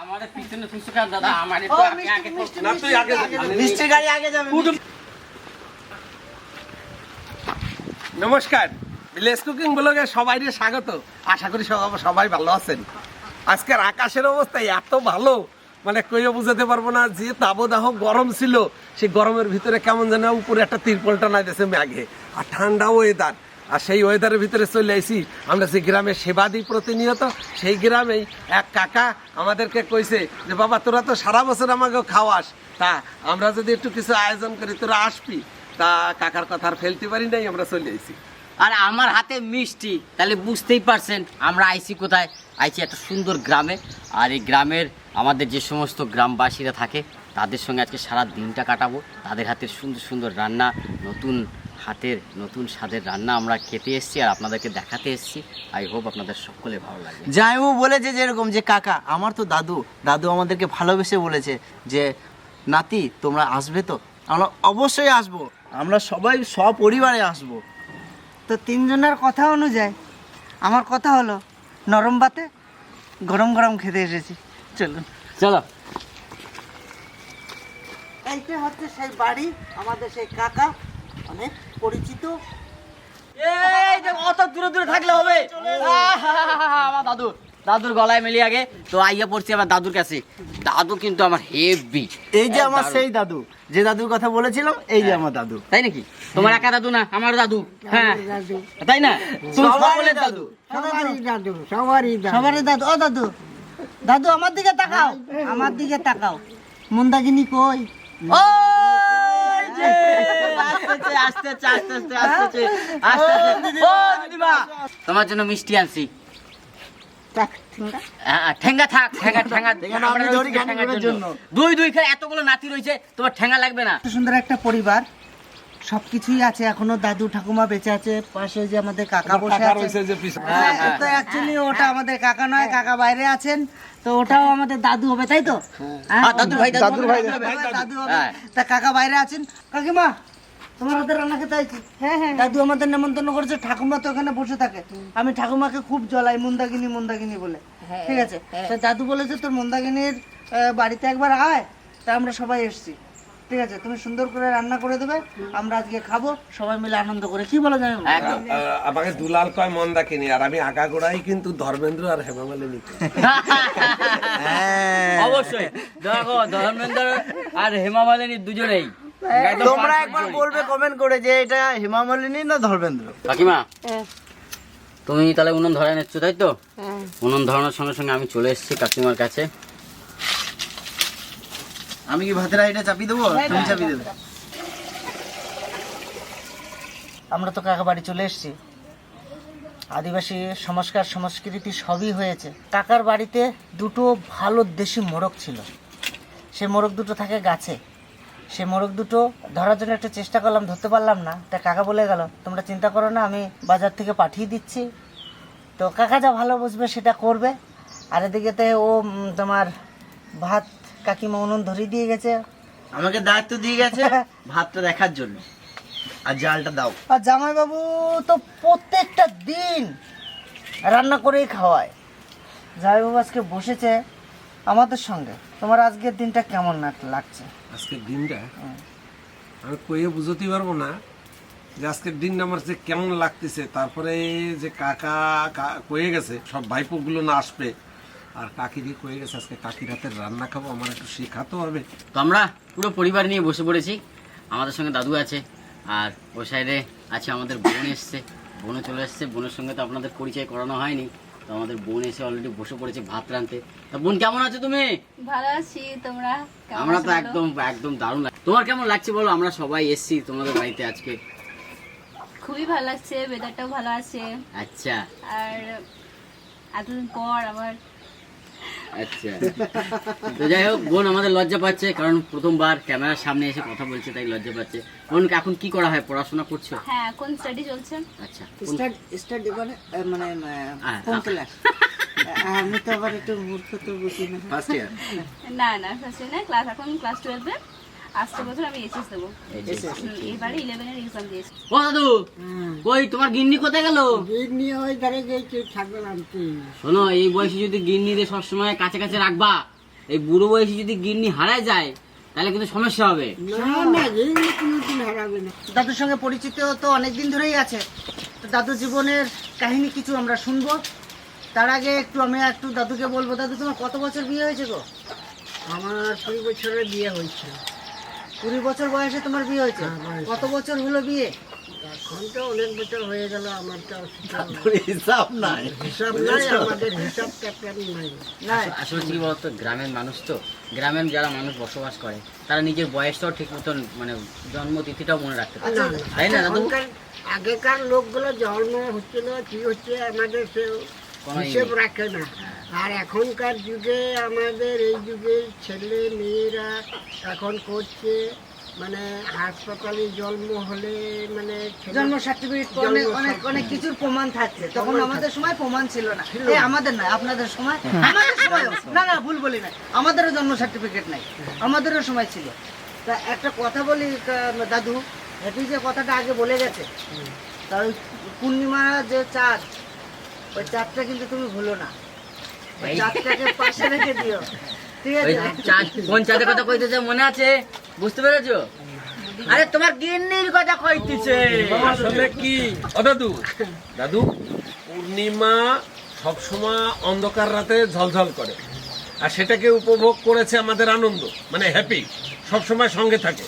আমাদের পিছনে ফুসকা দাদা? আমার ও, আগে মিষ্টি, আগে মিষ্টি, না তুই আগে মিষ্টি, গাড়ি আগে যাবে নমস্কার। ভিলেজ কুকিং ব্লগে সবাই স্বাগত। আশা করি সব- সবাই ভালো আছেন। আজকের আকাশের অবস্থা এত ভালো মানে কইও বুঝাতে পারব না যে তাবদাহ গরম ছিল সেই গরমের ভিতরে কেমন যেন উপরে একটা তিরপল টানা দিয়েছে ম্যাঘে আর ঠান্ডা ওয়েদার আর সেই ওয়েদারের ভিতরে চলে আইছি। আমরা যে গ্রামে সেবা দিই প্রতিনিয়ত, সেই গ্রামেই এক কাকা আমাদেরকে কইছে যে, বাবা, তোরা তো সারা বছর আমাকে খাওয়াস। তা আমরা যদি একটু কিছু আয়োজন করি, তোরা আসবি? তা কাকার কথা আর ফেলতে পারি নাই, আমরা চলে আইছি। আর আমার হাতে মিষ্টি, তাহলে বুঝতেই পারছেন আমরা আইছি কোথায়? আইছি একটা সুন্দর গ্রামে। আর এই গ্রামের আমাদের যে সমস্ত গ্রামবাসীরা থাকে, তাদের সঙ্গে আজকে সারা দিনটা কাটাবো। তাদের হাতের সুন্দর সুন্দর রান্না, নতুন হাতের নতুন স্বাদের রান্না আমরা খেতে এসেছি আর আপনাদেরকে দেখাতে এসেছি। আই হোপ আপনাদের সকলে ভালো লাগবে। জাইমু বলেছে যেরকম যে কাকা আমার তো দাদু দাদু আমাদেরকে ভালোবেসে বলেছে যে নাতি তোমরা আসবে তো? আমরা অবশ্যই আসব। আমরা সবাই সপরিবারে আসব। তো তিনজনের কথা অনুযায়ী আমার কথা হলো নরম বাতে গরম গরম খেতে এসেছি। চলুন। চলো। এইটা হচ্ছে সেই বাড়ি আমাদের সেই কাকা। অনেক পরিচিত? এই যে অত দূরে দূরে থাকলে হবে। আমার দাদু। দাদুর গলায় আগে তো আইয়া পড়ছি আমার দাদুর কাছে। দাদু কিন্তু আমার হেভি এই যে আমার সেই দাদু যে দাদুর কথা বলেছিলাম এই যে আমার দাদু। তাই নাকি? তোমার একা দাদু না আমার দাদু। হ্যাঁ। তাই না? সবারই দাদু। দাদু। সবারই দাদু ও দাদু দাদু আমার দিকে তাকাও। আমার দিকে তাকাও। মুন্দাগিনি কই। ও তোমার জন্য মিষ্টি আনছি। ঠিঙ্গা। হ্যাঁ, ঠেঙ্গা থাক ঠেঙ্গা ঠেঙ্গা। দুই দুই খেয়ে এতগুলো নাতি রয়েছে তোমার ঠেঙ্গা লাগবে না। সুন্দর একটা পরিবার। সবকিছুই আছে এখনও দাদু ঠাকুমা বেঁচে আছে পাশে যে আমাদের কাকা বসে আছে। হ্যাঁ, হ্যাঁ। তো অ্যাকচুয়ালি ওটা আমাদের কাকা নয় কাকা বাইরে আছেন তো ওটাও আমাদের দাদু হবে তাই তো? হ্যাঁ, হ্যাঁ, দাদু ভাই, দাদু ভাই, দাদু হবে হ্যাঁ। তা কাকা বাইরে আছেন? কাকিমা তোমার হাতে রান্না খেতে আইছি হ্যাঁ হ্যাঁ। দাদু আমাদের নেমন্তন্ন করেছে ঠাকুমা তো ওখানে বসে থাকে। আমি ঠাকুমাকে খুব জ্বলাই মুন্দাগিনি মুন্দাগিনি বলে। ঠিক আছে? তো দাদু বলেছে তোর মুন্দাগিনীর আহ, বাড়িতে একবার আয় তা আমরা সবাই এসেছি। ঠিক আছে তুমি সুন্দর করে রান্না করে দেবে আমরা আজকে খাব সবাই মিলে আনন্দ করে। কি বলা যায় একদম। আমাকে দুলাল কয় মন্দা কিনি আর আমি আগাগোড়াই কিন্তু ধর্মেন্দ্র আর হেমামালিনী। কই। অবশ্যই। দেখো ধর্মেন্দ্র আর হেমা মালিনী দুজনেই তোমরা একবার বলবে কমেন্ট করে যে এটা হেমামালিনী না ধর্মেন্দ্র? কাকিমা তুমি তাহলে উনুন ধরে নিচ্ছ তাই তো? উনুন ধরানোর সঙ্গে সঙ্গে আমি চলে এসেছি কাকিমার কাছে। আমি কি ভাতের হাঁড়িটা চাপিয়ে দেবো? তুমি চাপিয়ে দেবে। আমরা তো কাকা বাড়ি চলে এসেছি। আদিবাসী সংস্কার সংস্কৃতি সবই হয়েছে। কাকার বাড়িতে দুটো ভালো দেশি মোরগ ছিল। সে মোরগ দুটো থাকে গাছে। সে মোরগ দুটো ধরার জন্য একটু চেষ্টা করলাম ধরতে পারলাম না। তা কাকা বলে গেল তোমরা চিন্তা করো না আমি বাজার থেকে পাঠিয়ে দিচ্ছি। তো কাকা যা ভালো বুঝবে সেটা করবে। আর এদিকেতে ও তোমার ভাত কাকিমা উনুন ধরিয়ে দিয়ে গেছে। আমাকে দায়িত্ব দিয়ে গেছে ভাতটা দেখার জন্য। আর জালটা দাও। আর জামাইবাবু তো প্রত্যেকটা দিন রান্না করেই খাওয়ায়। জামাইবাবু আজকে বসেছে আমাদের সঙ্গে। তোমার আজকের দিনটা কেমন না- লাগছে? আজকের দিনটা? আমি কইয়ে বুঝতেই পারব না যে আজকের দিনটা আমার যে কেমন লাগতেছে। তারপরে যে কাকা কা- কয়ে গেছে সব ভাইপোগুলো না আসবে। আর কাকিরি কয়ে গেছে আজকে কাকি হাতের রান্না খাব আমার একটু শেখাতে হবে। তো আমরা পুরো পরিবার নিয়ে বসে পড়েছি। আমাদের সঙ্গে দাদু আছে আর ও সাইডে আছে আমাদের বোন এসছে। বোনও চলে এসছে। বোনের সঙ্গে তো আপনাদের পরিচয় করানো হয়নি। তো আমাদের বোন এসে অলরেডি বসে পড়েছে ভাত রাঁধতে। তা বোন কেমন আছো তুমি? ভালো আছি তোমরা আমরা তো একদম একদম দারুণ লাগ- তোমার কেমন লাগছে বলো? আমরা সবাই এসছি তোমাদের বাড়িতে আজকে। খুবই ভালো লাগছে ওয়েদারটাও ভালো আছে। আচ্ছা। আর এতদিন পর আমার আচ্ছা। তো যাই হোক বোন আমাদের লজ্জা পাচ্ছে কারণ প্রথমবার ক্যামেরার সামনে এসে কথা বলছে তাই লজ্জা পাচ্ছে। বোন এখন কি করা হয়? পড়াশোনা করছ? হ্যাঁ কোন স্টাডি চলছে? আচ্ছা স্টাড স্টার্ট মানে মানে হ্যাঁ, কোন। ক্লাস আমি তো আবার একটু মূর্খ তো বুঝি না। ফার্স্ট ইয়ার না না ফার্স্ট না ক্লাস এখন ক্লাস টুয়েলভে আসতে বছর আমি এইচএস দেবো। এই যে। হুম, এবারে ইলেভেনের এক্সাম দিয়েছি। ও দাদু কই তোমার গিন্নি কোথায় গেল? নিয়ে ওই ধারে গেছি থাকবে আনতে শোনো এই বয়সে যদি গিন্নিদের সবসময় কাছে কাছে রাখবা এই বুড়ো বয়সে যদি গিন্নি হারায় যায় তাহলে কিন্তু সমস্যা হবে। দাদুর সঙ্গে পরিচিত তো অনেক দিন ধরেই আছে। তো দাদুর জীবনের কাহিনী কিছু আমরা শুনব। তার আগে একটু আমি একটু দাদুকে বলব দাদু তোমার কত বছর বিয়ে হয়েছে গো? আমার কুড়ি বছরের বিয়ে হয়েছে। কুড়ি বছর বয়সে তোমার বিয়ে হয়েছে? কত বছর হলো বিয়ে? এখন তো অনেক বছর হয়ে গেল আমার তো হিসাব নাই। হিসাব নাই আমাদের হিসাব নাই। আসলে কি বলতো গ্রামের মানুষ তো গ্রামের যারা মানুষ বসবাস করে তারা নিজের বয়সটাও ঠিক মতন মানে জন্মতিথিটাও মনে রাখতে পারে। না, না। তাই না আগেকার লোকগুলো জন্ম হচ্ছিল কি হচ্ছে আমাদের সে হিসেব রাখে না। আর এখনকার যুগে আমাদের এই যুগে ছেলে মেয়েরা এখন করছে মানে হাসপাতালে জন্ম হলে মানে জন্ম সার্টিফিকেট অনেক অনেক অনেক কিছুর প্রমাণ থাকছে। তখন আমাদের। সময় প্রমাণ ছিল না। আমাদের নয় আপনাদের সময় আমাদের সময় না না ভুল বলি না আমাদেরও জন্ম সার্টিফিকেট নাই। আমাদেরও সময় ছিল। তা একটা কথা বলি দাদু হ্যাপি যে কথাটা আগে বলে গেছে। তা ওই পূর্ণিমা যে চাঁদ ওই চাঁদটা কিন্তু তুমি ভুলো না। ওই পাশে রেখে দিও। ঠিক আছে? চাঁদ কোন চাঁদের কথা কইতেছে মনে আছে? বুঝতে পেরেছ? আরে তোমার গিন্নির কথা কইতেছে। আসলে কি? ও দাদু। দাদু পূর্ণিমা সবসময় অন্ধকার রাতে ঝলঝল করে। আর সেটাকে উপভোগ করেছে আমাদের আনন্দ মানে হ্যাপি সবসময় সঙ্গে থাকে।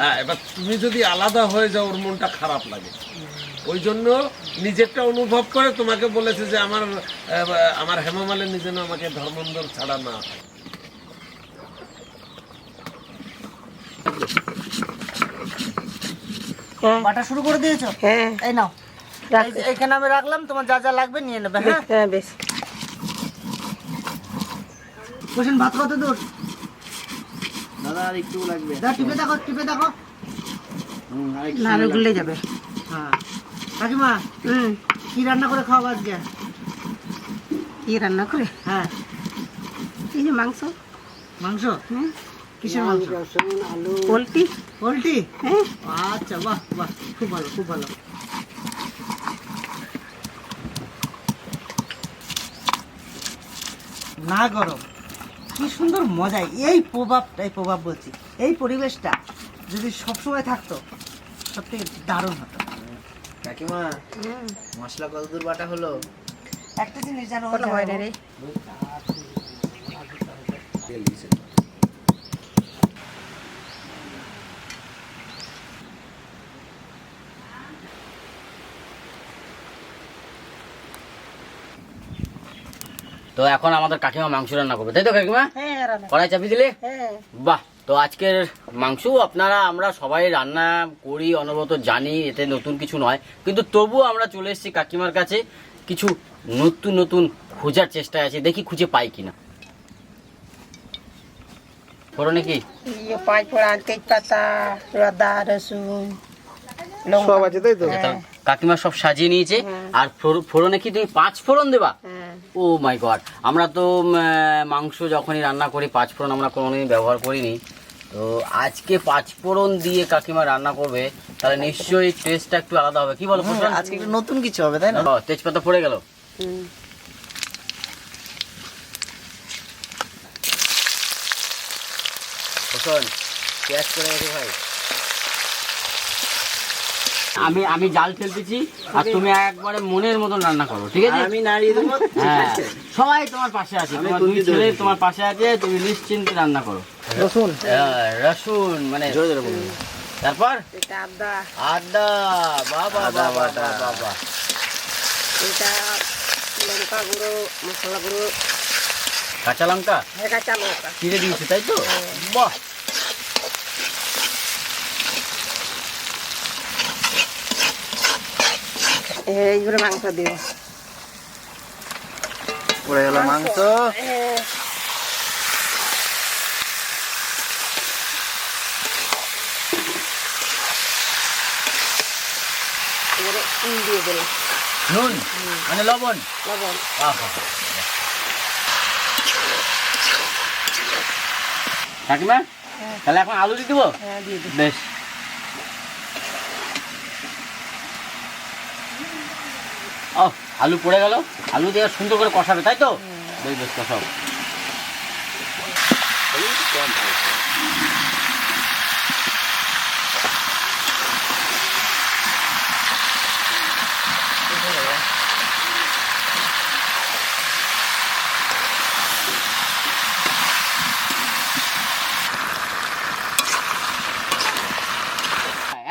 হ্যাঁ এবার তুমি যদি আলাদা হয়ে যাও ওর মনটা খারাপ লাগে। ওই জন্য নিজেরটা অনুভব করে তোমাকে বলেছে যে আমার আমার হেমামালিনী যেন আমাকে ধর্মন্দর ছাড়া না বাটা শুরু করে দিয়েছ? হ্যাঁ। এই নাও। এইখানে আমি রাখলাম তোমার যা যা লাগবে নিয়ে নেবে হ্যাঁ? হ্যাঁ বেশ। বসেন ভাত কত দূর দাদা আর একটু লাগবে। দা টিপে দেখো টিপে দেখো। হুম, আর একটু না যাবে। হ্যাঁ। কাকিমা হুম। কি রান্না করে খাওয়াবো আজকে? কি রান্না করে? হ্যাঁ। এই যে মাংস। মাংস? কিসের মাংস? আলু। পোলট্রি। পোলট্রি? হ্যাঁ। আচ্ছা বাহ বাহ খুব ভালো খুব ভালো। না গরম কি সুন্দর মজা এই প্রভাবটা এই প্রভাব বলছি। এই পরিবেশটা যদি সবসময় থাকতো সব থেকে দারুণ হতো। কাকিমা মশলা কত দূর বাটা হলো? একটা জিনিস জানো হয় রে। তো এখন আমাদের কাকিমা মাংস রান্না করবে। তাই তো কাকিমা? হ্যাঁ কড়াই চাপি দিলে? হ্যাঁ। বাহ। তো আজকের মাংস আপনারা আমরা সবাই রান্না করি অনবরত জানি এতে নতুন কিছু নয়। কিন্তু তবুও আমরা চলে এসেছি কাকিমার কাছে। কিছু নতুন নতুন খোঁজার চেষ্টায় আছে। দেখি খুঁজে পাই কিনা। ফোড়নে কি ইয়ে পাঁচ ফোড়ন তেজপাতা আদা রসুন সব আছে তাই তো? তা কাকিমা সব সাজিয়ে নিয়েছে। আর ফোড়- ফোড়নে কি তুমি পাঁচ ফোড়ন দেবা? হ্যাঁ। Oh my God. আমরা তো মাংস যখনই রান্না করি পাঁচ ফোড়ন আমরা কোনোদিন ব্যবহার করিনি। তো আজকে পাঁচ ফোড়ন দিয়ে কাকিমা রান্না করবে তাহলে নিশ্চয়ই টেস্টটা একটু আলাদা হবে। কি বলো আজকে একটু নতুন কিছু হবে তাই না? তেজপাতা পড়ে গেল। হুম। ফোড়ন পেঁয়াজ করে ভাই। আমি আমি জাল ফেলতেছি আর তুমি একবারে মনের মতন রান্না করো ঠিক আছে? আমি নাড়িয়ে দেবো হ্যাঁ। সবাই তোমার পাশে আছে তোমার দুই ছেলে তোমার পাশে আছে তুমি নিশ্চিন্তে রান্না করো। রসুন। হ্যাঁ, রসুন মানে জোরে জোরে বলুন। তারপর? এটা আদা। আদা বাবা আদা বাবা বাবা এটা লঙ্কা গুঁড়ো মশলা গুঁড়ো। কাঁচা লঙ্কা? এটা চালু ওটা চিড়ে দিয়েছে তাই তো? বাহ! এইগুলো মাংস দিও পড়ে গেল মাংস। নুন দিয়ে দিলাম নুন? মানে লবণ? লবণ। আহা। কাকিমা তাহলে এখন আলু দিয়ে দেবো? হ্যাঁ বেশ। ও আলু পড়ে গেল। আলু দিয়ে সুন্দর করে কষাবে তাই তো? বেশ বেশ কষাও।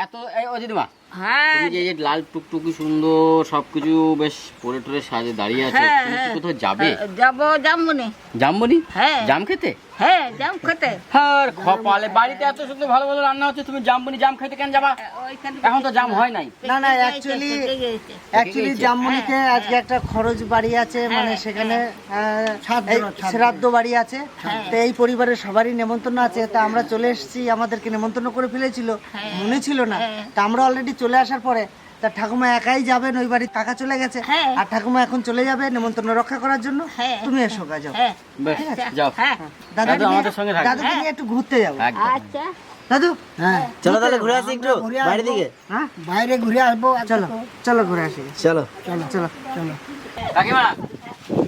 এত এই ও দিদিমা হ্যাঁ। তুমি যে লাল টুকটুকি সুন্দর সবকিছু বেশ পরে টরে সাজে দাঁড়িয়ে আছে হ্যাঁ, তুমি কি হ্যাঁ। কোথাও যাবে? যাব যামুনি জামবনি? হ্যাঁ। জাম খেতে? হ্যাঁ যাম খেতে। হ্যাঁ কপালে বাড়িতে এত সুন্দর ভালো ভালো রান্না হচ্ছে তুমি জামবনি জাম খেতে কেন যাবা? এখন তো জাম হয় নাই। না না অ্যাকচুয়ালি অ্যাকচুয়ালি গেছে। আজকে একটা খরচ বাড়ি আছে মানে সেখানে আহ, শ্রাদ্ধ বাড়ি আছে। তো এই পরিবারের সবারই নেমন্তন্ন আছে। তা আমরা চলে এসেছি আমাদেরকে নেমন্তন্ন করে ফেলেছিল। মনে ছিল না। তা আমরা অলরেডি চলে আসার পরে তা ঠাকুমা একাই যাবেন ওই বাড়ির টাকা চলে গেছে। হ্যাঁ। আর ঠাকুমা এখন চলে যাবে নেমন্তন্ন রক্ষা করার জন্য। হ্যাঁ। তুমি এসো গা যাও। হ্যাঁ। যাও। হ্যাঁ। দাদু আমাদের সঙ্গে থাকবে দাদুকে নিয়ে একটু ঘুরতে যাব আচ্ছা। দাদু? হ্যাঁ। চলো তাহলে ঘুরে আসি একটু বাইরে দিকে। হ্যাঁ? বাইরে ঘুরে আসব। চলো। চলো ঘুরে আসি। চলো। চলো চলো চলো। কাকিমা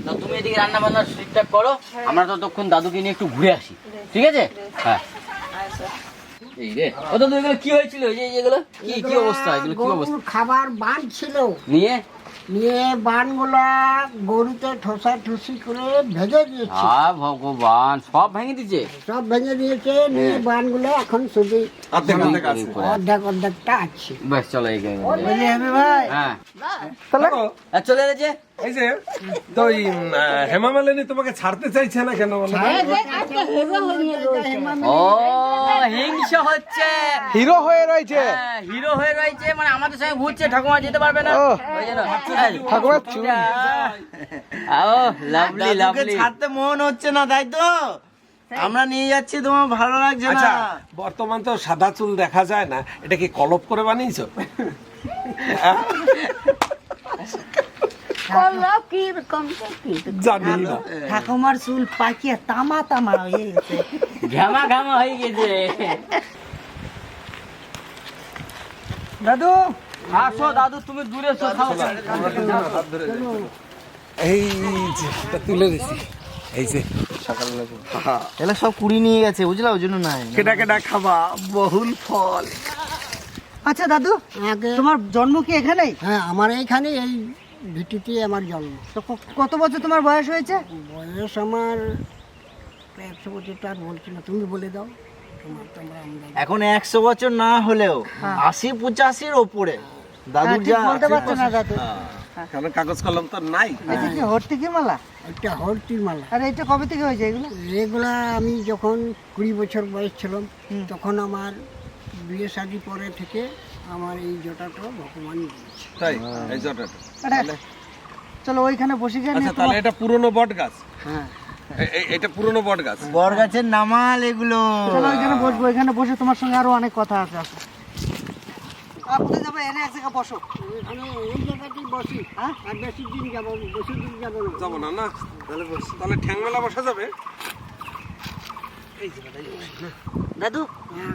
তো তুমি এদিকে রান্না বান্নার ঠিকঠাক করো আমরা ততক্ষণ দাদুকে নিয়ে একটু ঘুরে আসি। ঠিক আছে? হ্যাঁ। এই রে। ও দাদু এগুলো কি হয়েছিল? এই যে এগুলো? কি কি অবস্থা? এগুলো কি অবস্থা? খাবার বান ছিল। নিয়ে? নিয়ে বানগুলা গরুতে ঠোসা ঠুসি করে ভেজে দিয়েছে। আ ভগবান সব ভেঙে দিচ্ছে সব ভেজে দিয়েছে নিয়ে বানগুলো এখন শুধু অর্ধেক অর্ধেক আছে। অর্ধেক অর্ধেকটা আছে। বেশ চলো এই ভাই। হ্যাঁ। চলে গেছে এই যে তো হেমা মালিনী তোমাকে ছাড়তে চাইছে না কেন বলো? রয়েছে। ও হিংসা হচ্ছে। হিরো হয়ে রয়েছে? হ্যাঁ, হিরো হয়ে রয়েছে মানে আমাদের সঙ্গে ঘুরছে ঠাকুমা যেতে পারবে না। ওই ঠাকুমা ও লাভলি লাভলি ছাড়তে মন হচ্ছে না তাই তো? আমরা নিয়ে যাচ্ছি তোমার ভালো লাগছে আচ্ছা না বর্তমান তো সাদা চুল দেখা যায় না। এটা কি কলপ করে বানিয়েছো? জানি না। ঠাকুমার চুল পাকিয়ে তামা তামা হয়ে গেছে। ঘামা ঘামা হয়ে গেছে। দাদু আসো দাদু তুমি দূরে এই যে তুলে দিছি। এই যে। সব কুড়ি নিয়ে গেছে বুঝলা? ওই জন্য নাই। কেটা কেটা খাবা? বহুল ফল। আচ্ছা দাদু আগে। তোমার জন্ম কি এখানেই? হ্যাঁ আমার এইখানে এই ভিটিতে আমার জন্ম। তো কত বছর তোমার বয়স হয়েছে? বয়স আমার একশো বছরটা আর বলছি না তুমি বলে দাও। তোমার এখন একশো বছর না হলেও আশি পঁচাশির ওপরে। হ্যাঁ, ঠিক যা বলতে পারছ না দাদু। কারণ কাগজ কলম তো নাই। এটা কি হর্তি কি মালা? একটা হরতির মালা। আর এটা কবে থেকে হয়েছে এগুলো? এগুলা আমি যখন কুড়ি বছর বয়স ছিলাম তখন আমার বিয়ে শাদি পরে থেকে আমার এই জটাটা ভগবান দিয়েছে। তাই? এই জটাটা। চলো ওইখানে বসে গিয়ে আচ্ছা তাহলে এটা পুরনো বট গাছ। হ্যাঁ। এটা পুরনো বট গাছ। বর গাছের নামাল এগুলো। চলো ওইখানে বসবো এখানে বসে তোমার সঙ্গে আরও অনেক কথা আছে আসো আর কোথায় যাবে? এনে এক জায়গায় বসো। এখানে এই জায়গাতেই বসি। হ্যাঁ? আর বেশি দিন যাব বেশি দিন যাব না। যাব না না। তাহলে বস তাহলে ঠ্যাং মেলা বসা যাবে। দাদু? হ্যাঁ।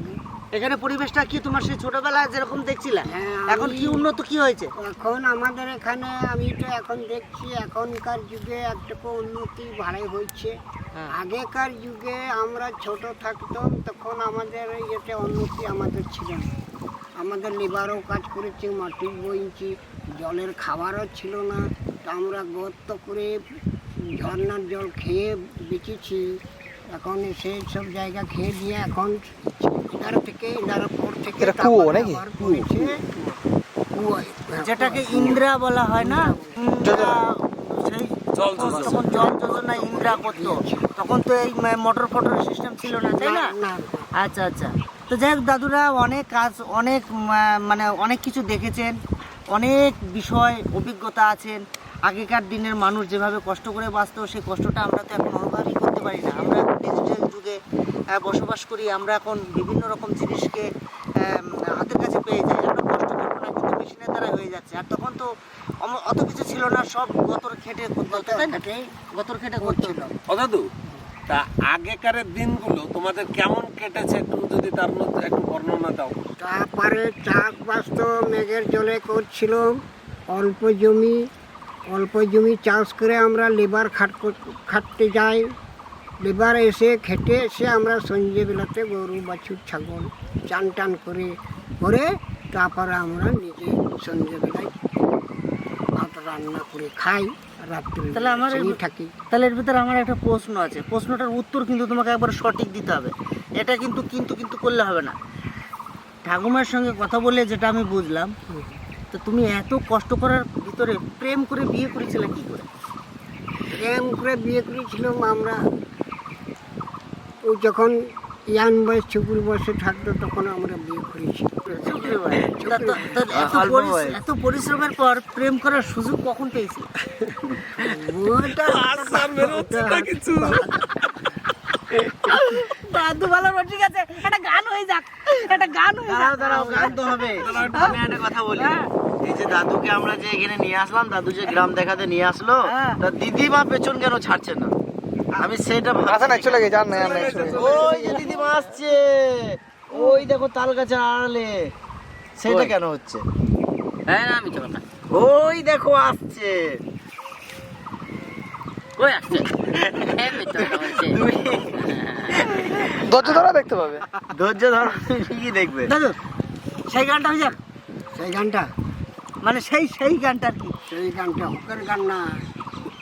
এখানে পরিবেশটা কি তোমার সেই ছোটবেলায় যেরকম দেখছিলে? হ্যাঁ, এখন কি উন্নত কি হয়েছে? এখন আমাদের এখানে আমি তো এখন দেখছি এখনকার যুগে একটুকু উন্নতি ভালোই হচ্ছে আগেকার যুগে আমরা ছোট থাকতাম তখন আমাদের ইয়েতে উন্নতি আমাদের ছিল না। আমাদের লেবারও কাজ করেছে মাটি বইছি জলের খাবারও ছিল না। তা আমরা গর্ত করে ঝর্নার জল খেয়ে বেঁচেছি। এখন সেই সব জায়গা খেয়ে দিয়ে এখন এটার থেকে এটার পর থেকে কুয়ো নাকি? কুয়োয় যেটাকে ইন্দ্রা বলা হয় না? সেই জল তখন জল। যোজনা ইন্দ্রা করতো তখন তো এই মোটর ফটোর সিস্টেম ছিল না তাই না? আচ্ছা আচ্ছা। তো যাই হোক দাদুরা অনেক কাজ অনেক মানে অনেক কিছু দেখেছেন অনেক বিষয় অভিজ্ঞতা আছেন। আগেকার দিনের মানুষ যেভাবে কষ্ট করে বাঁচতো সেই কষ্টটা আমরা তো এখন অনুভবই করতে পারি না। যুগে বসবাস করি আমরা এখন বিভিন্ন রকম জিনিসকে হাতের কাছে পেয়ে যাই আমরা কষ্ট করব না কিন্তু মেশিনের দ্বারা হয়ে যাচ্ছে। আর তখন তো অত কিছু ছিল না সব গতর খেটে করতে তাই না গতর খেটে করছিল। ও দাদু তা আগেকারের দিনগুলো তোমাদের কেমন কেটেছে একটু যদি তার মধ্যে একটু বর্ণনা দাও? তারপরে চাষবাস তো মেঘের জলে করছিল অল্প জমি অল্প জমি চাষ করে আমরা লেবার খাট খাটতে যাই। এবার এসে খেটে এসে আমরা সন্ধ্যেবেলাতে গরু বাছুর ছাগল চান টান করে করে তারপরে আমরা নিজে সন্ধ্যেবেলায় ভাত রান্না করে খাই রাত্রে তাহলে আমার থাকি। তাহলে এর ভিতরে আমার একটা প্রশ্ন আছে। প্রশ্নটার উত্তর কিন্তু তোমাকে একবার সঠিক দিতে হবে। এটা কিন্তু কিন্তু কিন্তু করলে হবে না। ঠাকুমার সঙ্গে কথা বলে যেটা আমি বুঝলাম তো তুমি এত কষ্ট করার ভিতরে প্রেম করে বিয়ে করেছিলে কি করে? প্রেম করে বিয়ে করেছিলাম আমরা ও যখন ইয়ান বয়স চুকুর বয়সে থাকতো তখন আমরা বিয়ে করেছি। তো এত পরিশ্রমের পর প্রেম করার সুযোগ কখন পেয়েছি? ওটা আর বেরোচ্ছে না কিছু। দাদু ভালো ঠিক আছে একটা গান হয়ে যাক একটা গান হয়ে দাঁড়াও দাঁড়াও গান তো হবে। আমি একটা কথা বলি। এই যে দাদুকে আমরা যে এখানে নিয়ে আসলাম দাদু যে গ্রাম দেখাতে নিয়ে আসলো তা দিদি বা পেছন কেন ছাড়ছে না? আমি সেটা ভাবছি। চলে গেছে। ওই যে দিদিমা আসছে ওই দেখো তাল গাছের আড়ালে। সেটা কেন হচ্ছে? হ্যাঁ না আমি কথা। ওই দেখো আসছে। কই আসছে। হ্যাঁ। ধৈর্য ধরা দেখতে পাবে। ধৈর্য ধরো তুমি ঠিকই দেখবে। দাদু সেই গানটা হয়ে যাক সেই গানটা? মানে সেই সেই গানটা আর কি। সেই গানটা হুকের গান না।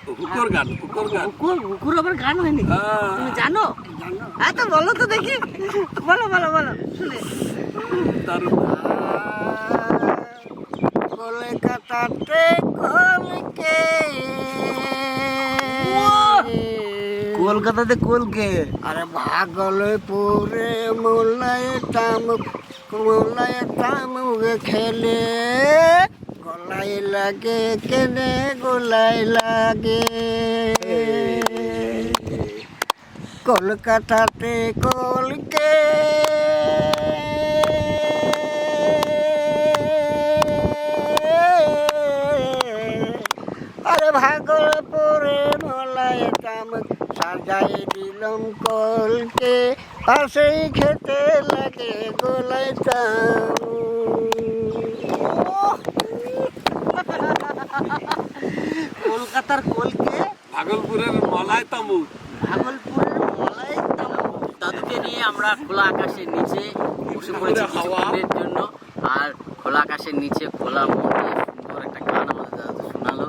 কুকুর গান কুকুর গান। কুকুর কুকুর আবার গান হয়নি? হ্যাঁ। তুমি জানো? জানো হ্যাঁ তো বলো তো দেখি। বলো বলো বলো শুনে। দারুণ কলকাতাতে কলকে। কলকাতাতে কলকে? আরে ভাগলে পরে মোলায় তাম মোলায় তাম খেলে। গলায় লাগে, কেনে গলায় লাগে? কলকাতাতে কলকে আরে ভাগল পরে মলায় তাম সাজাই দিলম কলকে, পাশেই খেতে লাগে গোলায় তাম কলকাতার কলকে ভাগলপুরের মলায় তামু ভাগলপুরের মলাই তামাক। দাদুকে নিয়ে আমরা খোলা আকাশের নিচে বসে পড়েছি। কিছুক্ষণের জন্য। আর খোলা আকাশের নিচে খোলা মনে সুন্দর একটা গান আমাদের দাদু শোনালো।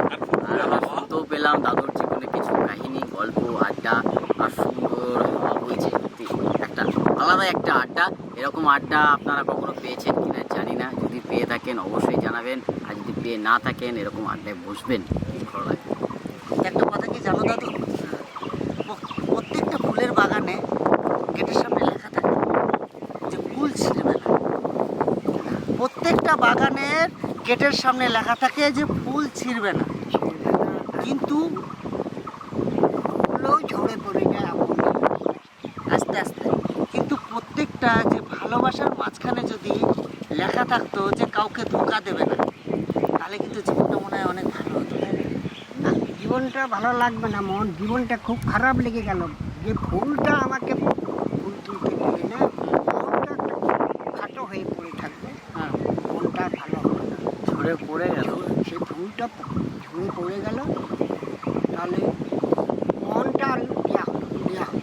আর আমরা শুনতেও পেলাম দাদুর জীবনে কিছু কাহিনী গল্প আড্ডা আর সুন্দর হাওয়া বইছে। সত্যি একটা আলাদা একটা আড্ডা। এরকম আড্ডা আপনারা কখনো পেয়েছেন কিনা না যদি পেয়ে থাকেন অবশ্যই জানাবেন, আর যদি পেয়ে না থাকেন এরকম আড্ডায় বসবেন ভালো লাগে? একটা কথা কি জানো দাদু? প্রত্যেকটা ফুলের বাগানে গেটের সামনে লেখা থাকে যে ফুল ছিঁড়বে না প্রত্যেকটা বাগানের গেটের সামনে লেখা থাকে যে ফুল ছিঁড়বে না। কিন্তু ফুলও ঝরে পড়ে যায় আপন আস্তে আস্তে কিন্তু প্রত্যেকটা যে ভালোবাসার মাঝখানে যদি লেখা থাকতো যে কাউকে ধোকা দেবে না। তাহলে কিন্তু জীবনটা মনে হয় অনেক ভালো হতো। জীবনটা ভালো লাগবে না, মন, জীবনটা খুব খারাপ লেগে গেল। যে ভুলটা আমাকে ফুল তুলতে দিলে না মনটা একটা খাটো হয়ে পড়ে থাকবে হ্যাঁ মনটা ভালো হবে না ঝরে পড়ে গেল সেই ফুলটা ঝরে পড়ে গেল তাহলে মনটা আর দেওয়া হলো দেওয়া হলো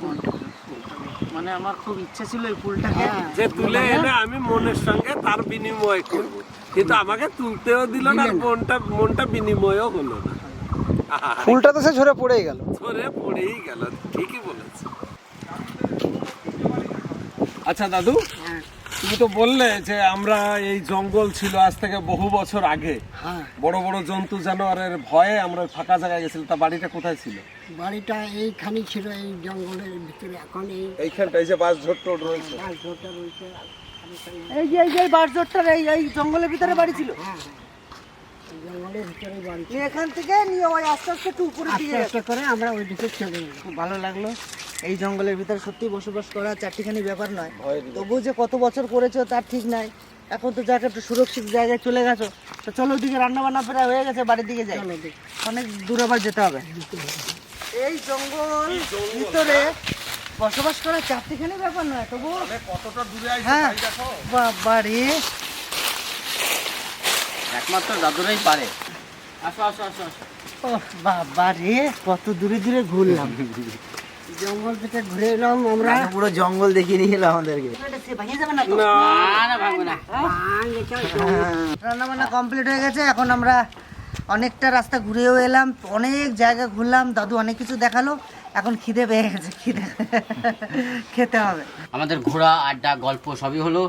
মনটা তুলতে হবে। মানে আমার খুব ইচ্ছে ছিল এই ফুলটাকে। হ্যাঁ। যে তুলে এনে আমি মনের সঙ্গে তার বিনিময় করব। কিন্তু আমাকে তুলতেও দিল না মনটা মনটা বিনিময়ও হলো না। ফুলটা তো সে ঝরে পড়েই গেল। ঝরে পড়েই গেল ঠিকই বলেছে। আচ্ছা দাদু তুমি তো বললে যে আমরা এই জঙ্গল ছিল আজ থেকে বহু বছর আগে। হ্যাঁ। বড় বড় জন্তু জানোয়ারের ভয়ে আমরা ফাঁকা জায়গায় গেছিলাম। তা বাড়িটা কোথায় ছিল? বাড়িটা এইখানে ছিল এই জঙ্গলের ভিতরে। এখন এই এইখানটায় যে বাস ঝোট টোট রয়েছে। বাস ঝোটা রয়েছে। এই যে এই যে বাস এই এই জঙ্গলের ভিতরে বাড়ি ছিল? হ্যাঁ। এই জঙ্গলের ভিতরে বাড়ি নিয়ে এখান থেকে নিয়ে ওই আস্তে আস্তে একটু উপরে দিয়ে আস্তে আস্তে করে আমরা ওই দিকে চলে গেলাম। খুব ভালো লাগল। এই জঙ্গলের ভিতরে সত্যি বসবাস করা চারটিখানি ব্যাপার নয়। তবু যে কত বছর করেছ তার ঠিক নাই। এখন তো যাকে একটু সুরক্ষিত জায়গায় চলে গেছো তো চলো ওদিকে রান্না বান্না প্রায় হয়ে গেছে বাড়ির দিকে যাই। অনেক দূর আবার যেতে হবে। এই জঙ্গল ভিতরে বসবাস করা চারটিখানি ব্যাপার নয় তবু কতটা দূরে হ্যাঁ। রে একমাত্র দাদুরাই পারে। আসো আসো আসো আসো। ও বাবা রে কত দূরে দূরে ঘুরলাম। জঙ্গল থেকে ঘুরে এলাম আমরা। পুরো জঙ্গল দেখিয়ে নিয়ে এলো আমাদেরকে। না না ভাঙবে না। রান্না বান্না কমপ্লিট হয়ে গেছে এখন আমরা অনেকটা রাস্তা ঘুরেও এলাম অনেক জায়গা ঘুরলাম দাদু অনেক কিছু দেখাল এখন খিদে পেয়ে গেছে খিদে। খেতে হবে। আমাদের ঘোরা আড্ডা গল্প সবই হলো।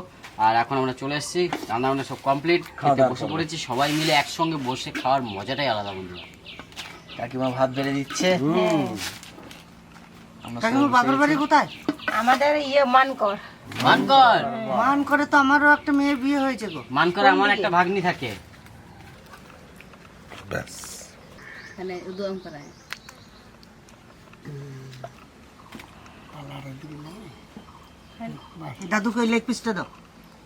আর এখন আমরা চলে এসেছি রান্না বান্না সব কমপ্লিট খেতে বসে পড়েছি সবাই মিলে একসঙ্গে বসে খাওয়ার মজাটাই আলাদা বন্ধুরা। কাকিমা ভাত বেড়ে দিচ্ছে। আমরা কাকিমা বাবার বাড়ি কোথায়? আমাদের ইয়ে মানকর। মানকর? মান তো আমারও একটা মেয়ের বিয়ে হয়েছে গো। মানকর আমার একটা ভাগ্নি থাকে। ব্যাস। তাহলে উদম করায়। দাদুকে লেগ পিসটা দাও।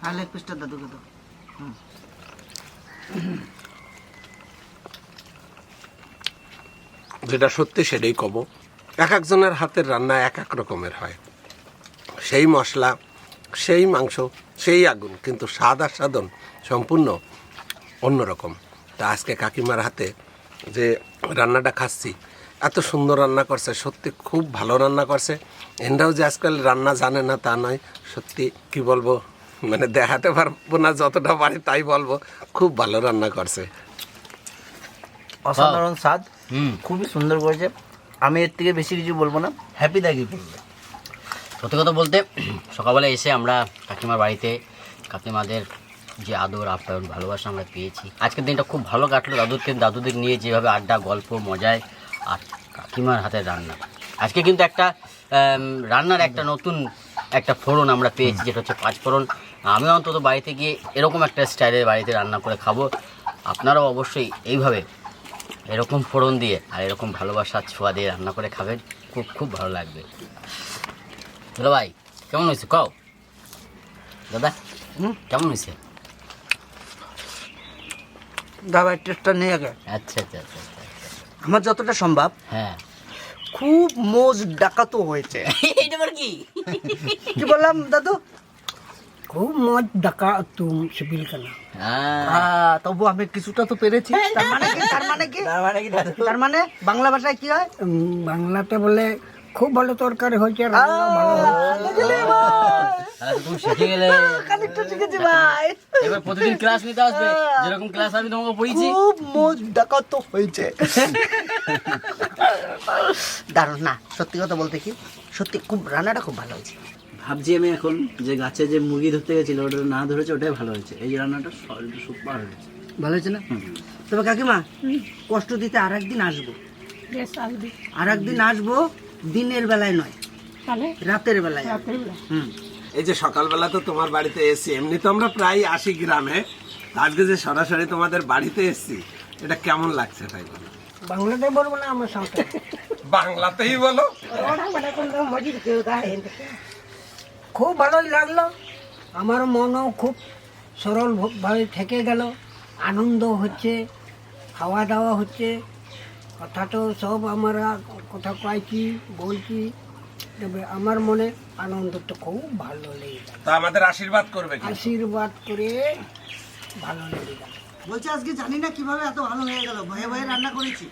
হ্যাঁ লেগ পিসটা দাদুকে দাও। যেটা সত্যি সেটাই কব, এক একজনের হাতের রান্না এক এক রকমের হয়। সেই মশলা, সেই মাংস, সেই আগুন, কিন্তু স্বাদ আর সাধন সম্পূর্ণ অন্যরকম তা আজকে কাকিমার হাতে যে রান্নাটা খাচ্ছি, এত সুন্দর রান্না করছে, সত্যি খুব ভালো রান্না করছে। এনরাও যে আজকাল রান্না জানে না তা নয়, সত্যি কি বলব? মানে দেখাতে পারব না যতটা পারি তাই বলব। খুব ভালো রান্না করছে। অসাধারণ স্বাদ। হুম। খুবই সুন্দর করেছে। আমি এর থেকে বেশি কিছু বলব না। হ্যাপি থাকি বলব সত্যি কথা বলতে সকালবেলা এসে আমরা কাকিমার বাড়িতে কাকিমাদের যে আদর আপ্যায়ন ভালোবাসা আমরা পেয়েছি। আজকের দিনটা খুব ভালো কাটলো। দাদুকে দাদুদের নিয়ে যেভাবে আড্ডা গল্প মজায় আর কাকিমার হাতের রান্না। আজকে কিন্তু একটা রান্নার একটা নতুন একটা ফোড়ন আমরা পেয়েছি যেটা হচ্ছে পাঁচ ফোড়ন আমি অন্তত বাড়িতে গিয়ে এরকম একটা স্টাইলের বাড়িতে রান্না করে খাব। আপনারাও অবশ্যই এইভাবে এরকম ফোড়ন দিয়ে আর এরকম ভালোবাসার ছোঁয়া দিয়ে রান্না করে খাবেন। খুব খুব ভালো লাগবে। হ্যালো ভাই কেমন হয়েছে? কও। দাদা কেমন হয়েছে? দাদা টেস্টটা নিয়ে আগে। আচ্ছা আচ্ছা আচ্ছা আচ্ছা। আমার যতটা সম্ভব হ্যাঁ। খুব মোজ ডাকাতো হয়েছে। এটা আবার কি? কি বললাম দাদু? খুব মজ ডাকা তুম সিবিল কানা। হ্যাঁ। তবু আমি কিছুটা তো পেরেছি। তার মানে কি? তার মানে কি? তার মানে কি তার মানে বাংলা ভাষায় কি হয়? বাংলাতে বলে খুব ভালো তরকারি হয়েছে তো এবার প্রতিদিন ক্লাস নিতে আসবে। যেরকম ক্লাস আমি তোমাকে পড়িয়েছি খুব মোজ ডাকাতো হয়েছে। দারুণ না সত্যি কথা বলতে কি? সত্যি খুব রান্নাটা খুব ভালো হয়েছে। ভাবছি আমি এখন যে গাছে যে মুরগি ধরতে গেছিল ওটা না ধরেছে ওটাই ভালো হয়েছে। এই রান্নাটা সুপার হয়েছে। ভালো হয়েছে না? তবে কাকিমা কষ্ট দিতে আর একদিন আসব। আর একদিন আসব দিনের বেলায় নয় রাতের বেলায়। হুম। এই যে সকালবেলা তো তোমার বাড়িতে এসছি এমনি তো আমরা প্রায় আসি গ্রামে। আজকে যে সরাসরি তোমাদের বাড়িতে এসছি এটা কেমন লাগছে তাই বলো? বাংলাতে বলব না আমার সাথে বাংলাতেই বলো। খুব ভালোই লাগল। আমার মনও খুব সরলভাবে থেকে গেল। আনন্দ হচ্ছে খাওয়া দাওয়া হচ্ছে। কথা তো সব আমরা কথা পাইছি বলছি তবে আমার মনে আনন্দ তো খুব ভালো লেগে তা আমাদের আশীর্বাদ করবে আশীর্বাদ করে ভালো লেগে গেল। বলছে আজকে জানি না কীভাবে এত ভালো হয়ে গেল। ভয়ে ভয়ে রান্না করেছি।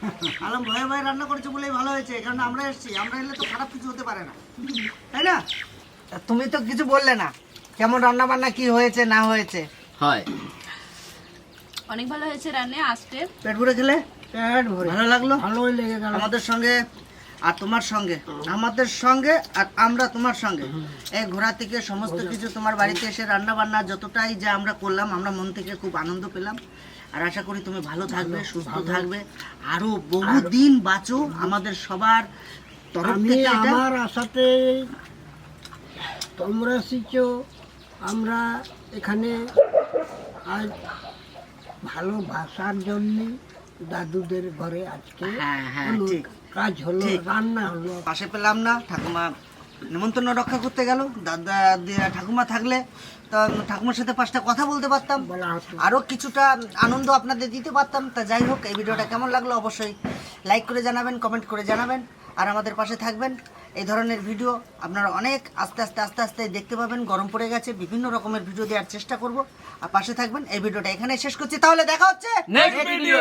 আলম ভয়ে ভয়ে রান্না করেছে বলেই ভালো হয়েছে কারণ আমরা এসেছি। আমরা এলে তো খারাপ কিছু হতে পারে না। তাই না? তুমি তো কিছু বললে না। কেমন রান্না বান্না কি হয়েছে না হয়েছে? হয়। অনেক ভালো হয়েছে রান্না আসতে পেট ভরে খেলে? পেট ভরে। ভালো লাগল? ভালোই লেগে গেল। আমাদের সঙ্গে আর তোমার সঙ্গে। আমাদের সঙ্গে আর আমরা তোমার সঙ্গে। এই ঘোরা থেকে সমস্ত কিছু তোমার বাড়িতে এসে রান্না বান্না যতটাই যা আমরা করলাম আমরা মন থেকে খুব আনন্দ পেলাম। আর আশা করি তুমি ভালো থাকবে সুস্থ থাকবে। আরও বহুদিন বাঁচো আমাদের সবার তরফ থেকে আমার আশাতে তোমরা শিখছো আমরা এখানে আজ ভালো ভাষার জন্য দাদুদের ঘরে আজকে হ্যাঁ, হ্যাঁ, ঠিক। কাজ হলো রান্না হলো। পাশে পেলাম না ঠাকুমা নিমন্ত্রণ রক্ষা করতে গেল দাদা ঠাকুমা থাকলে তো ঠাকুমার সাথে পাঁচটা কথা বলতে পারতাম। আরও কিছুটা আনন্দ আপনাদের দিতে পারতাম তা যাই হোক এই ভিডিওটা কেমন লাগল অবশ্যই লাইক করে জানাবেন কমেন্ট করে জানাবেন আর আমাদের পাশে থাকবেন। এই ধরনের ভিডিও আপনারা অনেক আস্তে আস্তে আস্তে আস্তে দেখতে পাবেন। গরম পড়ে গেছে বিভিন্ন রকমের ভিডিও দেওয়ার চেষ্টা করব। আর পাশে থাকবেন। এই ভিডিওটা এখানে শেষ করছি। তাহলে দেখা হচ্ছে নেক্সট ভিডিও